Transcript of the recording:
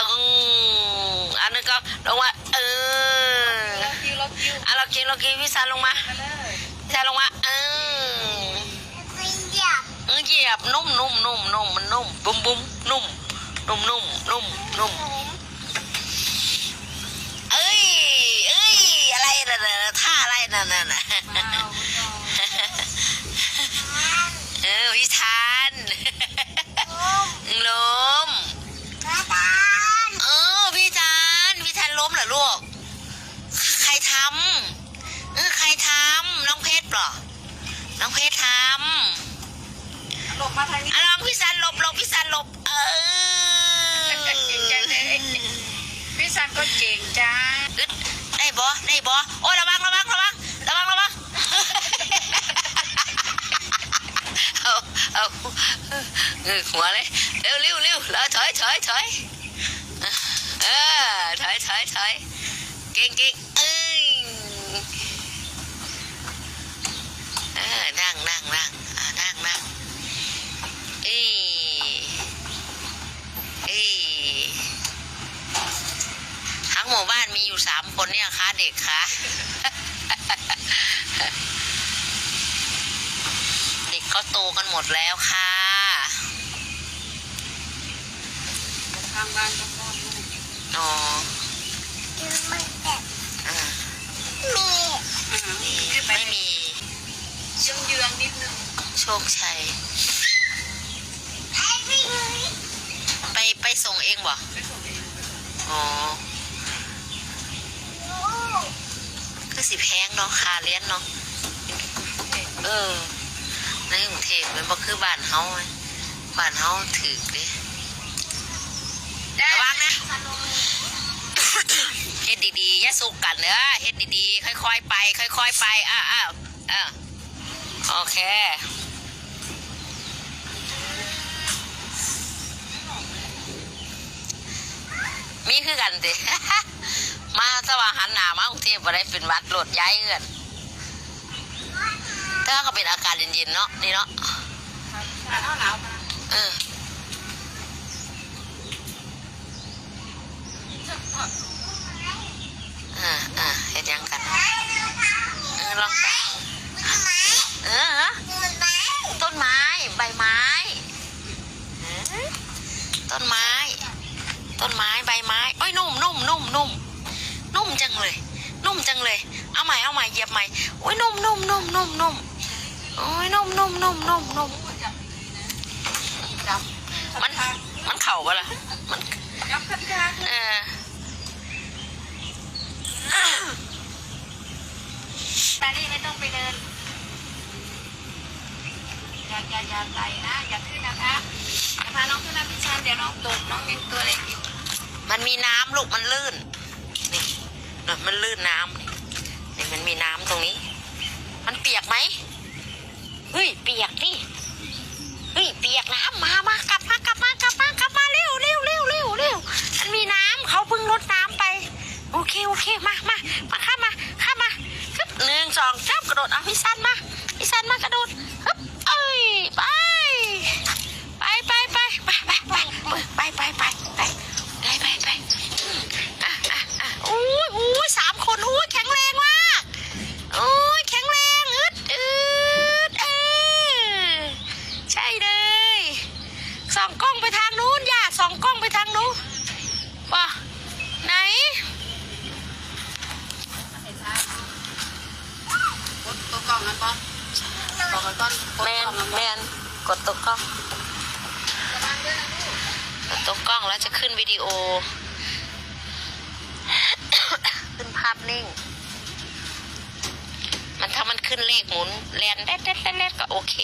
ตึงอันนึงก็ลงมาเอออะเรากินเรากิวพี่ซาลงมาพี่ซาลงมาเออเหยียบนุ่มนุ่มนุ่มนุ่มมันนุ่มบุ้มบุ้มนุ่มนุ่มนุ่มนุ่มนุ่มเอ้ยเอ้ยอะไรน่ะท่าอะไรน่ะน่ะ เพชรเหรอน้องเพชรทำหลบมาทางนี้อะลองพี่ซันหลบหลบพี่ซันหลบ เออเก่งจังเลยพี่ซันก็เก่งจ้าอึดได้บอได้บอโอ้ยระวังระวังระวังระวังระวังเอาเอาเงือกหัวเลยเร็วเร็วเร็วแล้วถอยถอยถอยเออถอยถอยถอยเก่งเก่งเอ้ยเออนั่ งนั่งนั่งอ่านั่งนั่งเอ้ยเอ้ยทั้งหมู่บ้านมีอยู่สามคนเนี่ยคะเด็กคะเด็กก็โตกันหมดแล้วค่ะทางบ้านก็พ่อลูกอ๋ออ่าอ่า นี่ ไม่ไป ไม่มี เยื้องเยืองๆนิดนึง โชคชัย ไปไปส่งเองบ่ไปส่งเองอ๋อก็สิแพงเนาะคาเลี้ยนเนาะเออ ในกรุงเทพมันบ่คือบ้านเฮาไงบ้านเฮาถือเลยระวังนะเฮ็ดดีๆอย่าสุกกันเด้อเฮ็ดดีๆ ค่อย ๆ ไป ค่อย ๆ ไปอ้าวอ้าวอ้าว โอเค มีคือกันสิ มาสว่างหันหนามากรุงเทพบได้เป็นวัดโหลดย้ายเอื้อนแต่ว่าก็เป็นอากาศเย็นๆเนาะนี่เนาะ เอาหนาวมา เออ อ่าอ่าเฮ็ดหยังกัน เออลองไปเออ ต้นไม้ ใบไม้เออต้น ไม้ ต้นไม้ใบไม้โอ้ยนุ่มนุ่มนุ่มนุ่มนุ่มจังเลย นุ่มจังเลย เอาใหม่เอาใหม่เหยียบใหม่โอ้ยนุ่มนุ่มนุ่มนุ่มนุ่มโอ้ยนุ่มนุ่มนุ่มนุ่มนุ่มมันมันเข่าปะล่ะมันจับกันจ้าเออไปนี่ไม่ต้องไปเดินอย่าอย่าอย่าไต่นะอย่าขึ้นนะ ดี๋ยวน้องตกน้องยังตัวเล็กอยู่มันมีน้ำลูกมันลื่นนี่น่มันลื่นน้ำนี่นี่มันมีน้ำตรงนี้ มันเปียกไหมเฮ้ยเปียกนี่เฮ้ยเปียกน้ำมามากลับมากลับมากลับมากลับมาเร็วเร็วเร็วเร็วเร็วมันมีน้ำเขาเพิ่งรดน้ำไป โอเคโอเคมามามาข้ามาข้ามาฮึบหนึ่งสองสากระโดดเอาพี่สันมา กล้องไปทางนู้นย่าส่องกล้องไปทางนู้นป่ะไหนกดตัวกล่องกันปะบอกกันก่อนกดแมกนล่องกันแมปะนกดตัวกล้องระวังด้วยนะลูกกดตัวกล้องแล้วจะขึ้นวิดีโอ ขึ้นภาพนิ่ง มันถ้ามันขึ้นเลขหมุนแลนแดดแดดแดดแดดก็โอเค